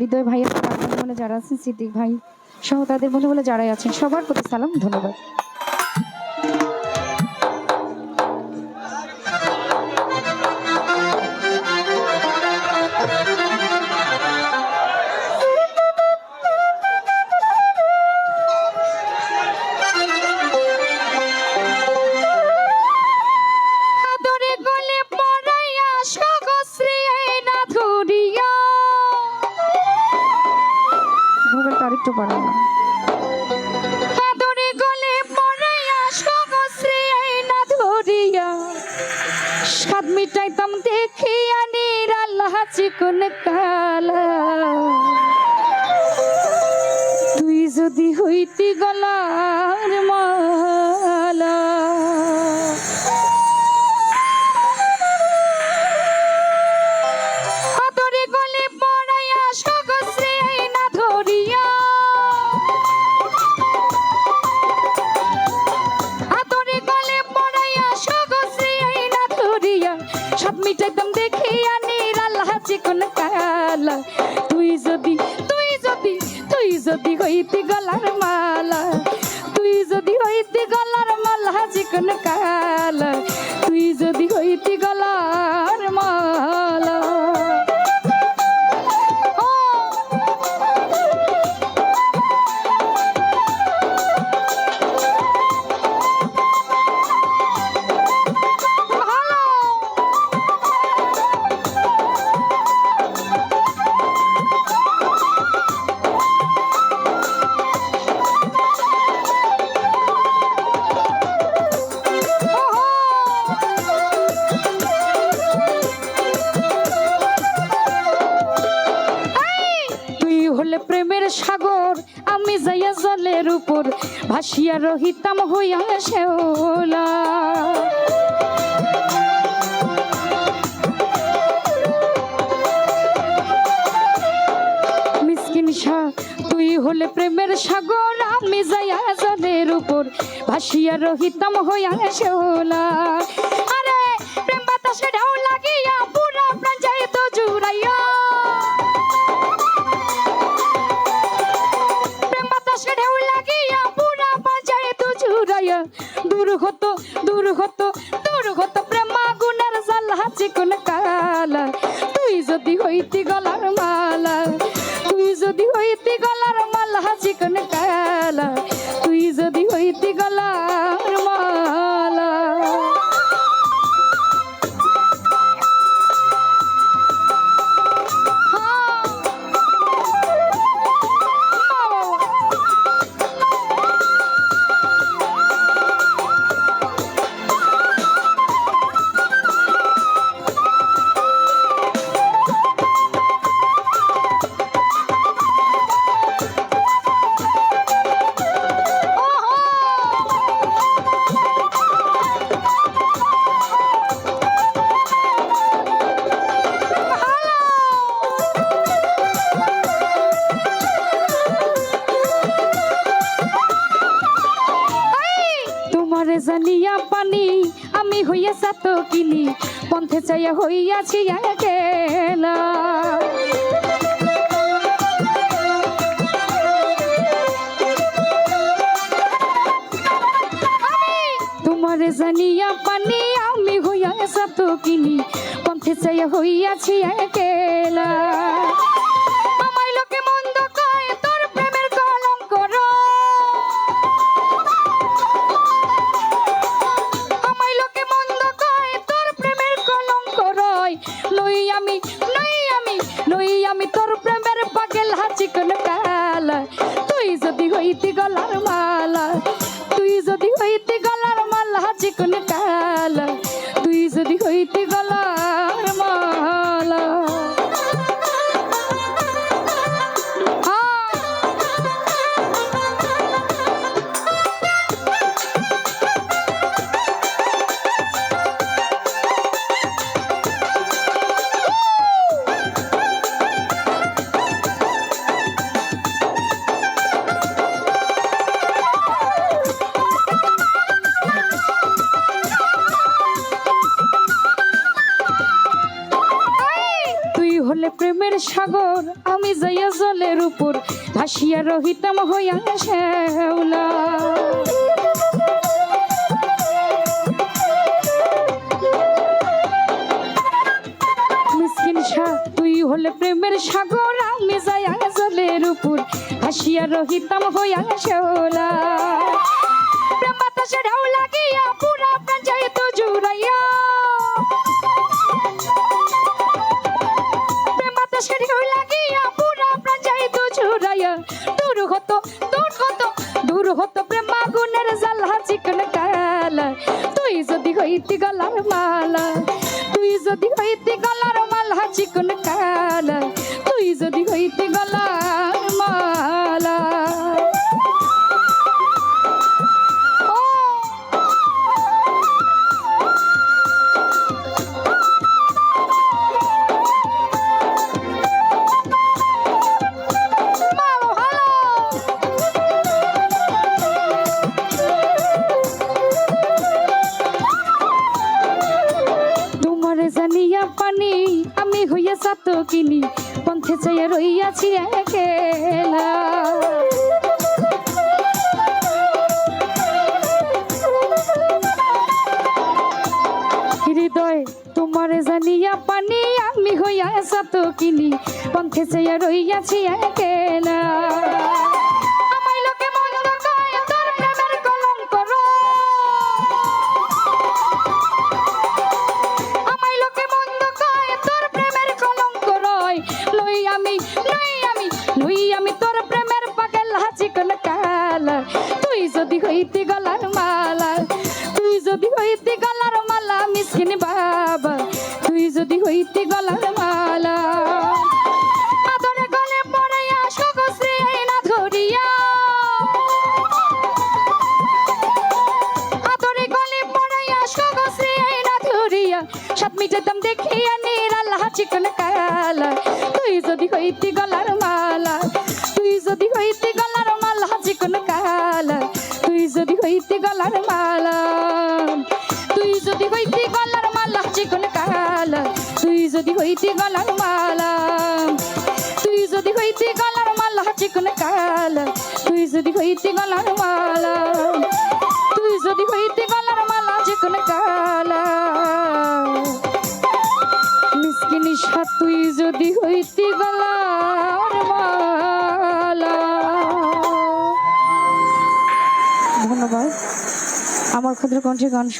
হৃদয় ভাইয়ের মনে যারা আছেন সিদ্দিক ভাই সহ তাদের মনে বলে যারাই আছেন, সবার প্রতি সালাম, ধন্যবাদ। না। ধরিয়া স্বাদ মিটাইতাম দেখিয়া নিরাল্লাহ চিকন কালা। চিকন কালা তুই যদি তুই যদি তুই যদি হইতি গলার মালা। তুই যদি হইতি গলার মালা চিকন কালা তুই যদি হইতি সাগর, আমি যাইয়া জলের উপর ভাসিয়া রহিতাম, হইয়া শেওলা। তুই হলে প্রেমের সাগর, আমি যাইয়া জলের উপর ভাসিয়া রহিতাম, হইয়া শেওলা। আরে, প্রেম বাতাসে ঢেউ লাগিয়া তুই যদি হইতি গলার মালা, তুই যদি হইতি গলার মালা, চিকন কালা তুই যদি হইতি গলার সাত পন্থে চাইয়া হইয়াছি গেলা তোমারে জানিয়া পানি, আমি হইয়া সাত কিনি, পন্থে চাইয়া হইয়াছি একেলা। লই আমি সাগর, আমি যাইয়া জলের উপর ভাসিয়া রহিতাম হইয়া শ্যাওলা। তুই হলে প্রেমের সাগর, আমি যাইয়া জলের উপর ভাসিয়া রহিতাম হইয়া শ্যাওলা। প্রেম বাতাসে ঢাউ লাগিয়া পুরা প্রাণ যায় তো জুড়াইয়া। হতো, দূর হতো দূর হতো প্রেম আগুনের জ্বালা চিকন কালা তুই যদি হইতি গলার মালা, তুই যদি হইতি গলার মালা চিকন কালা তুই যদি হইতি গলার জানিয়া পানি, আমি হইয়া সাত কিনি পন্থে চাইয়া রইয়াছি একেলা। হৃদয়, তোমারে জানিয়া পানি, আমি হইয়া সাত কিনি পন্থে চাইয়া রইয়াছি একেলা। মিসকিন বাবা, তুই যদি হইতে গলার মালা। সাত মিটাতাম দেখিয়া নিরালা চিকন কালা। তুই যদি হইতি গলার যদি হইতি গলার মালা, তুই যদি হইতি গলার মালা, চিকন কালা, তুই যদি হইতি গলার মালা, তুই যদি হইতি গলার মালা, চিকন কালা। মিসকিনি সাত তুই যদি হইতি গলার মালা। ধন্যবাদ। আমার ক্ষুদ্র কণ্ঠে গান